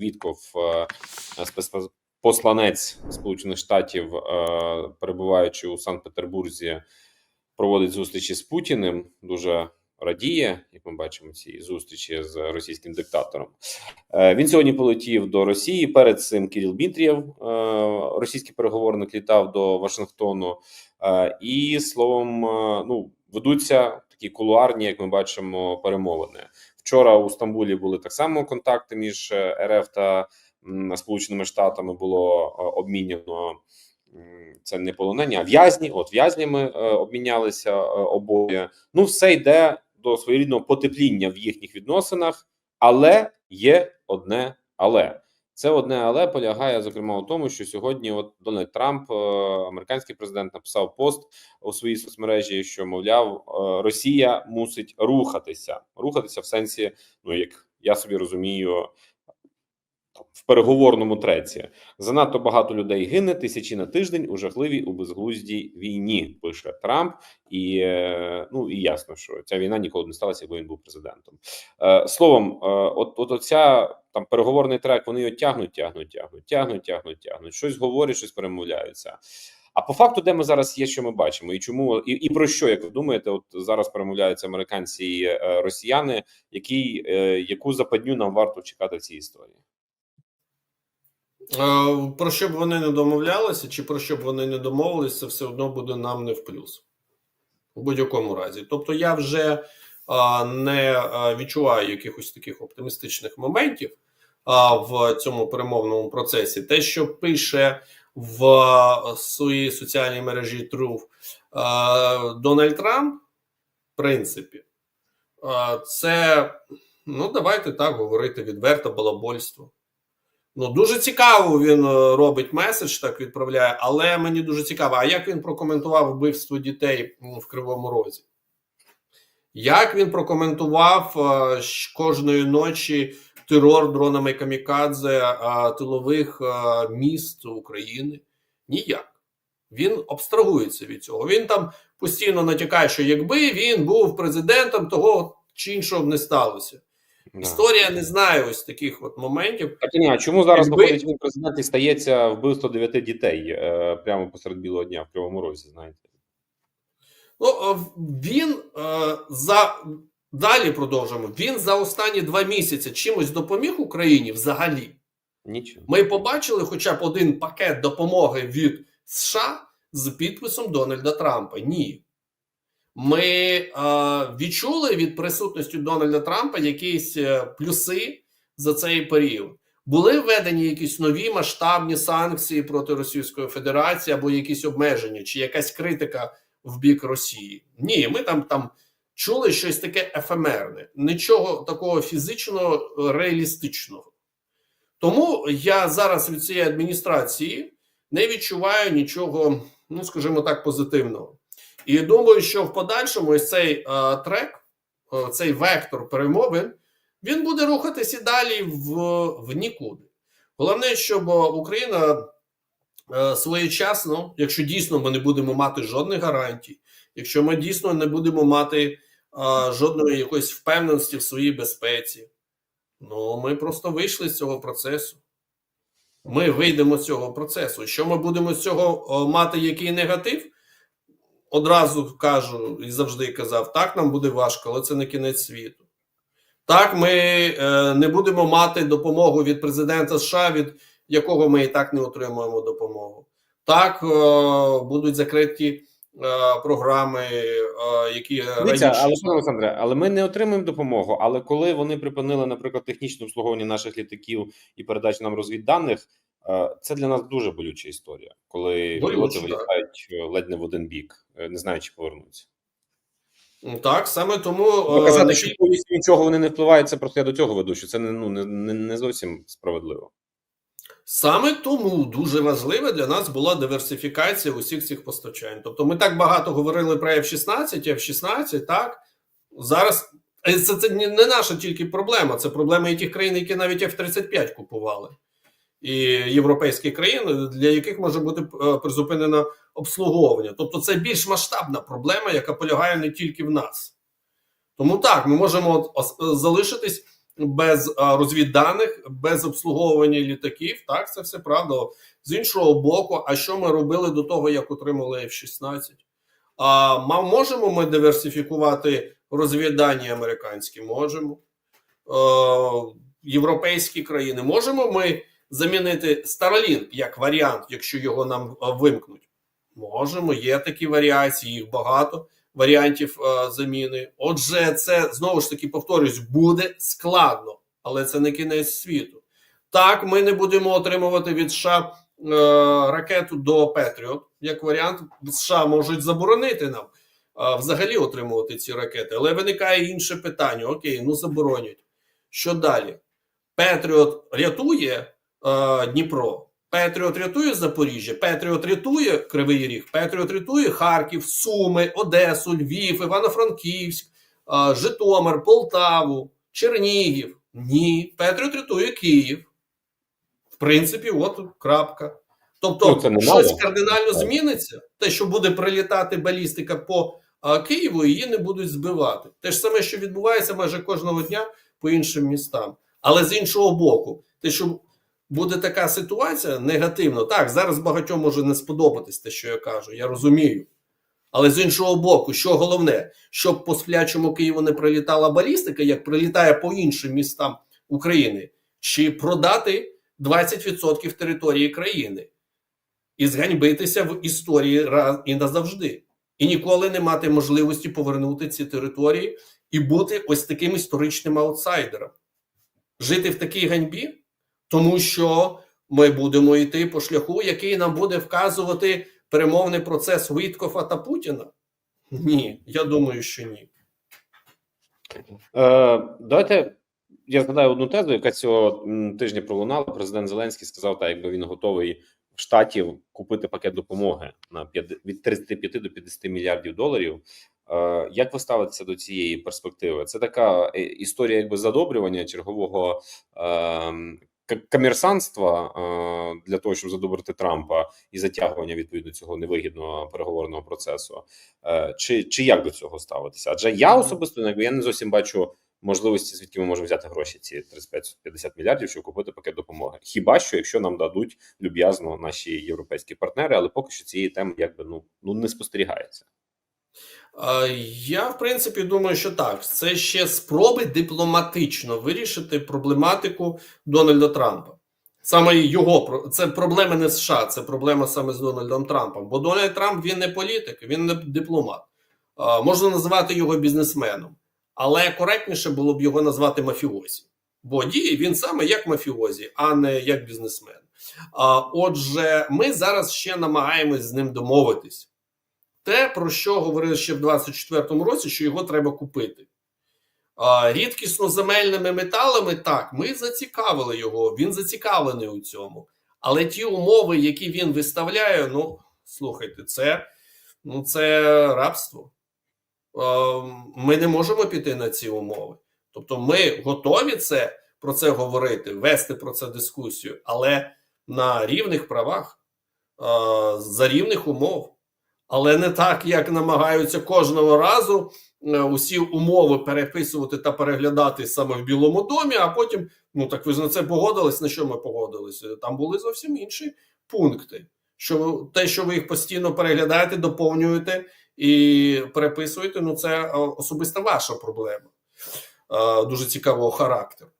Вітков, е, спецпосланець Сполучених Штатів, е, перебуваючи у Санкт-Петербурзі, проводить зустрічі з Путіним. Дуже радіє, як ми бачимо, ці зустрічі з російським диктатором. Е, Він сьогодні полетів до Росії. Перед цим Кирил Дмитрієв, е, російський переговорник, літав до Вашингтону. І словом, ну ведуться такі кулуарні, як ми бачимо, перемовини. Вчора у Стамбулі були так само контакти між е, РФ та Сполученими Штатами. Було обмінено це не полонені, а в'язні. От в'язнями е, обмінялися е, обоє. Ну, все йде до своєрідного потепління в їхніх відносинах, але є одне але. Це одне але полягає зокрема у тому, що сьогодні от Дональд Трамп, е, американський президент, написав пост у своїй соцмережі, що мовляв, е, Росія мусить рухатися, рухатися в сенсі, ну як я собі розумію, в переговорному треці. Занадто багато людей гине тисячі на тиждень у жахливій у безглуздій війні. Пише Трамп, і е, ну і ясно, що ця війна ніколи не сталася, якби він був президентом. Е, Словом, е, от, от оця там переговорний трек, вони його тягнуть, тягнуть, тягнуть, тягнуть, тягнуть, тягнуть. Щось говорять, щось перемовляються. А по факту, де ми зараз є, що ми бачимо, і чому і, і про що, як ви думаєте, от зараз перемовляються американці і росіяни, які, яку западню нам варто чекати в цій історії? Про що б вони не домовлялися, чи про що б вони не домовилися, це все одно буде нам не в плюс. У будь-якому разі. Тобто, я вже не відчуваю якихось таких оптимістичних моментів в цьому перемовному процесі. Те, що пише в своїй соціальній мережі Truth Дональд Трамп, в принципі, це, ну, давайте так говорити, відверто балабольство. Ну, дуже цікаво він е, робить меседж, так відправляє, але мені дуже цікаво, а як він прокоментував вбивство дітей в Кривому Розі? Як він прокоментував е, кожної ночі терор дронами камікадзе е, тилових міст України? Ніяк. Він абстрагується від цього. Він там постійно натякає, що якби він був президентом, того чи іншого б не сталося. Да. Історія не знає ось таких от моментів. Так ні, а чому зараз Якби- виходить він президент і стається вбивство дев'яти дітей е, прямо посеред білого дня в Кривому Розі? Знаєте, Ну, е, він е, за далі продовжимо. Він за останні два місяці чимось допоміг Україні взагалі. нічого. Ми побачили хоча б один пакет допомоги від США з підписом Дональда Трампа. Ні. Ми е, відчули від присутності Дональда Трампа якісь е, плюси за цей період. Були введені якісь нові масштабні санкції проти Російської Федерації або якісь обмеження, чи якась критика в бік Росії? Ні, ми там там чули щось таке ефемерне, нічого такого фізичного, реалістичного. Тому я зараз від цієї адміністрації не відчуваю нічого, ну скажімо так, позитивного. І думаю, що в подальшому ось цей е, трек, е, цей вектор перемовин, він буде рухатися далі в, в нікуди. Головне, щоб Україна е, своєчасно, якщо дійсно ми не будемо мати жодних гарантій, якщо ми дійсно не будемо мати жодної якоїсь впевненості в своїй безпеці, ну ми просто вийшли з цього процесу. Ми вийдемо з цього процесу. Що ми будемо з цього мати який негатив? Одразу кажу і завжди казав: так, нам буде важко, але це не кінець світу. Так, ми е, не будемо мати допомогу від президента США, від якого ми і так не отримуємо допомогу. Так, е, будуть закриті е, програми, е, які Дивіться, раніше але Олександре, але ми не отримуємо допомогу. Але коли вони припинили, наприклад, технічне обслуговування наших літаків і передачу нам розвідданих, це для нас дуже болюча історія, коли пілоти вилітають е, ледь не в один бік, е, не знаючи повернуться. так саме тому е, казати, що повністю нічого вони не впливають, це просто я до цього веду, що це не ну не, не, зовсім справедливо. Саме тому дуже важлива для нас була диверсифікація усіх цих постачань. Тобто, ми так багато говорили про F-16, F-16, так зараз е, це, це не наша тільки проблема, це проблема і тих країн, які навіть F-35 купували, і європейські країни, для яких може бути е, призупинено обслуговування. Тобто, це більш масштабна проблема, яка полягає не тільки в нас. Тому так, ми можемо залишитись без а, розвідданих, без обслуговування літаків. Так, це все правда. З іншого боку, а що ми робили до того, як отримали F-16? А можемо ми диверсифікувати розвіддані американські? Можемо. Е, європейські країни. Можемо ми замінити Starlink як варіант, якщо його нам е, вимкнуть? Можемо, є такі варіації, їх багато варіантів е, заміни. Отже, це знову ж таки повторюсь, буде складно, але це не кінець світу. Так, ми не будемо отримувати від США е, ракету до Петріот. Як варіант, США можуть заборонити нам е, взагалі отримувати ці ракети. Але виникає інше питання: окей, ну заборонять. Що далі? Петріот рятує е, Дніпро. Петріот рятує Запоріжжя, Петріот рятує Кривий Ріг, Петріот рятує Харків, Суми, Одесу, Львів, Івано-Франківськ, е, Житомир, Полтаву, Чернігів. Ні, Петріот рятує Київ. В принципі, от крапка. Тобто, Ну, щось кардинально Так. зміниться. Те, що буде прилітати балістика по а, Києву, її не будуть збивати. Те ж саме, що відбувається майже кожного дня по іншим містам. Але з іншого боку, те, що буде така ситуація негативно, так, зараз багатьом може не сподобатись те, що я кажу, я розумію. Але з іншого боку, що головне, щоб по сплячому Києву не прилітала балістика, як прилітає по іншим містам України, чи продати 20% території країни і зганьбитися в історії раз і назавжди, і ніколи не мати можливості повернути ці території і бути ось таким історичним аутсайдером, жити в такій ганьбі, тому що ми будемо йти по шляху, який нам буде вказувати перемовний процес Віткофа та Путіна. Ні, я думаю, що ні. Е, давайте я згадаю одну тезу, яка цього тижня пролунала. Президент Зеленський сказав, так якби він готовий в штатів купити пакет допомоги на п'яти- від 35 до 50 мільярдів доларів. Е, як ви ставитеся до цієї перспективи? Це така е, історія, якби задобрювання чергового е, к- комерсанства е, для того, щоб задобрити Трампа і затягування відповідно цього невигідного переговорного процесу. Е, чи, чи як до цього ставитися? Адже я особисто якби я не зовсім бачу можливості, звідки ми можемо взяти гроші, ці 35-50 мільярдів, щоб купити пакет допомоги. Хіба що якщо нам дадуть люб'язно наші європейські партнери, але поки що цієї теми якби ну ну не спостерігається. Я, в принципі, думаю, що так. Це ще спроби дипломатично вирішити проблематику Дональда Трампа. Саме його це проблема не США, це проблема саме з Дональдом Трампом. Бо Дональд Трамп він не політик, він не дипломат. Можна називати його бізнесменом, але коректніше було б його назвати мафіозі. Бо діє він саме як мафіозі, а не як бізнесмен. Отже, ми зараз ще намагаємось з ним домовитись те, про що говорили ще в 24-му році, що його треба купити. Рідкісно земельними металами, так, ми зацікавили його, він зацікавлений у цьому. Але ті умови, які він виставляє, ну, слухайте, це, ну, це рабство. Ми не можемо піти на ці умови. Тобто, ми готові це, про це говорити, вести про це дискусію, але на рівних правах, за рівних умов але не так, як намагаються кожного разу е, усі умови переписувати та переглядати саме в Білому домі. А потім, ну так ви ж на це погодились. На що ми погодилися? Там були зовсім інші пункти. Що те, що ви їх постійно переглядаєте, доповнюєте і переписуєте, ну це е, особисто ваша проблема е, дуже цікавого характеру.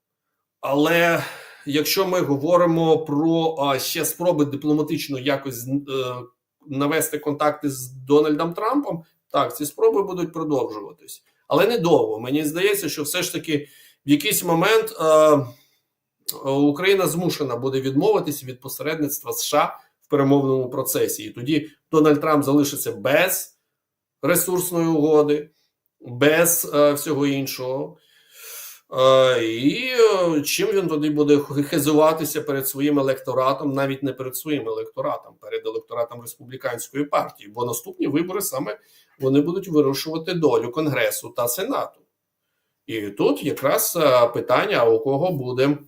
Але якщо ми говоримо про е, ще спроби дипломатично якось е, навести контакти з Дональдом Трампом, так, ці спроби будуть продовжуватись, але недовго. Мені здається, що все ж таки в якийсь момент е, Україна змушена буде відмовитись від посередництва США в перемовному процесі, і тоді Дональд Трамп залишиться без ресурсної угоди, без е, всього іншого. Е, і е, чим він тоді буде хизуватися перед своїм електоратом, навіть не перед своїм електоратом, перед електоратом республіканської партії, бо наступні вибори саме вони будуть вирішувати долю Конгресу та Сенату. І тут якраз е, питання: у кого буде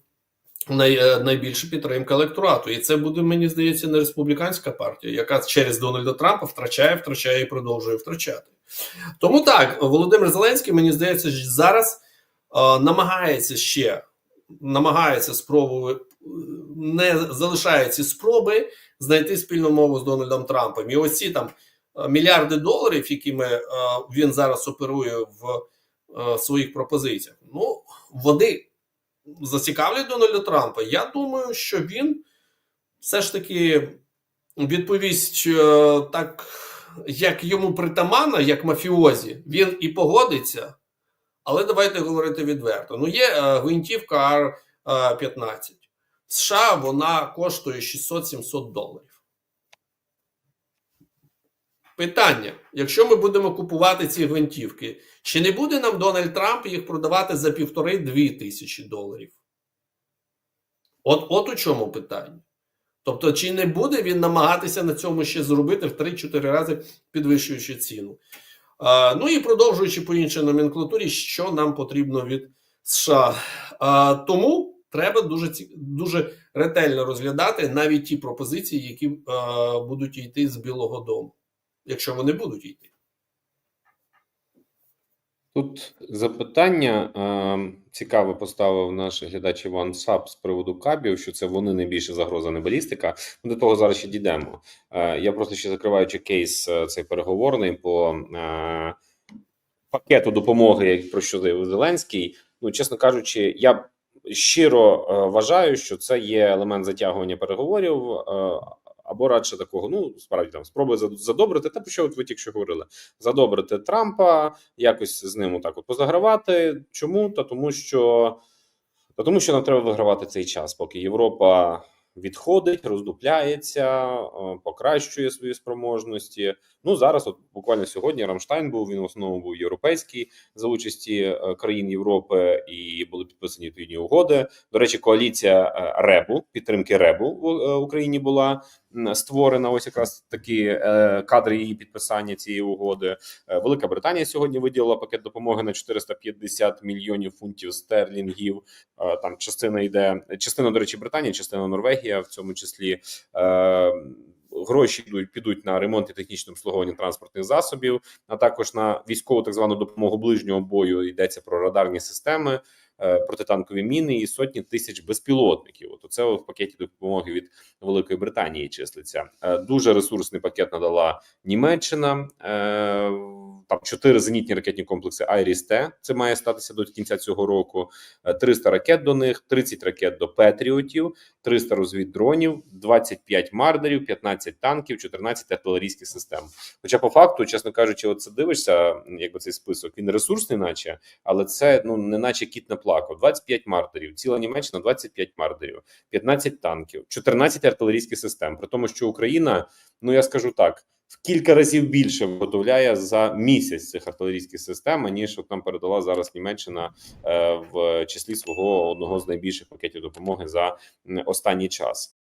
най, найбільша підтримка електорату? І це буде, мені здається, не республіканська партія, яка через Дональда Трампа втрачає, втрачає і продовжує втрачати. Тому так, Володимир Зеленський, мені здається, зараз намагається ще намагається спробувати не залишає ці спроби знайти спільну мову з Дональдом Трампом. І оці там е, мільярди доларів, якими е, він зараз оперує в е, своїх пропозиціях. Ну, вони зацікавлять Дональда Трампа. Я думаю, що він все ж таки відповість так, як йому притаманно, як мафіозі, він і погодиться. Але давайте говорити відверто. Ну, є е, гвинтівка Ар-15. В США вона коштує 600-700 доларів. Питання: якщо ми будемо купувати ці гвинтівки, чи не буде нам Дональд Трамп їх продавати за півтори-дві тисячі доларів? От, от у чому питання. Тобто, чи не буде він намагатися на цьому ще зробити в 3-4 рази підвищуючи ціну? Ну і продовжуючи по іншій номенклатурі, що нам потрібно від США. Тому треба дуже дуже ретельно розглядати навіть ті пропозиції, які будуть йти з Білого Дому, якщо вони будуть йти. Тут запитання е, цікаве поставив наш глядач Іван Сап з приводу кабів, що це вони найбільша загроза, не балістика. Ми до того зараз ще дійдемо. Е, я просто ще закриваючи кейс е, цей переговорний по е, пакету допомоги, як про що заявив Зеленський. Ну, чесно кажучи, я щиро е, вважаю, що це є елемент затягування переговорів. Е, або радше такого, ну справді там спроби зад- задобрити, та про що от ви тільки що говорили, задобрити Трампа, якось з ним отак от позагравати. Чому? Та тому, що та тому, що нам треба вигравати цей час, поки Європа відходить, роздупляється, е, покращує свої спроможності. Ну зараз, от буквально сьогодні, Рамштайн був він в основному був європейський за участі е, країн Європи, і були підписані відповідні угоди. До речі, коаліція е, Ребу підтримки Ребу в Україні була створена. Ось якраз такі е, кадри її підписання цієї угоди. Е, Велика Британія сьогодні виділила пакет допомоги на 450 мільйонів фунтів стерлінгів. Е, Там частина йде частина, до речі, Британія, частина Норвегія, в цьому числі. Гроші йдуть підуть на ремонт і технічне обслуговування транспортних засобів, а також на військову так звану допомогу ближнього бою. Йдеться про радарні системи, протитанкові міни і сотні тисяч безпілотників. От це в пакеті допомоги від Великої Британії числиться. Е, Дуже ресурсний пакет надала Німеччина. Е, Там чотири зенітні ракетні комплекси Айріс-Т. Це має статися до кінця цього року. Е, 300 ракет до них, 30 ракет до Петріотів, 300 розвіддронів, 25 мардерів, 15 танків, 14 артилерійських систем. Хоча, по факту, чесно кажучи, от це дивишся, якби цей список він ресурсний, наче, але це ну не наче кіт не плакав. 25 мардерів, ціла Німеччина 25 мардерів, 15 танків, 14 артилерійських систем. При тому, що Україна, ну я скажу так. В кілька разів більше виготовляє за місяць цих артилерійських систем, ніж от нам передала зараз Німеччина е, в числі свого одного з найбільших пакетів допомоги за останній час.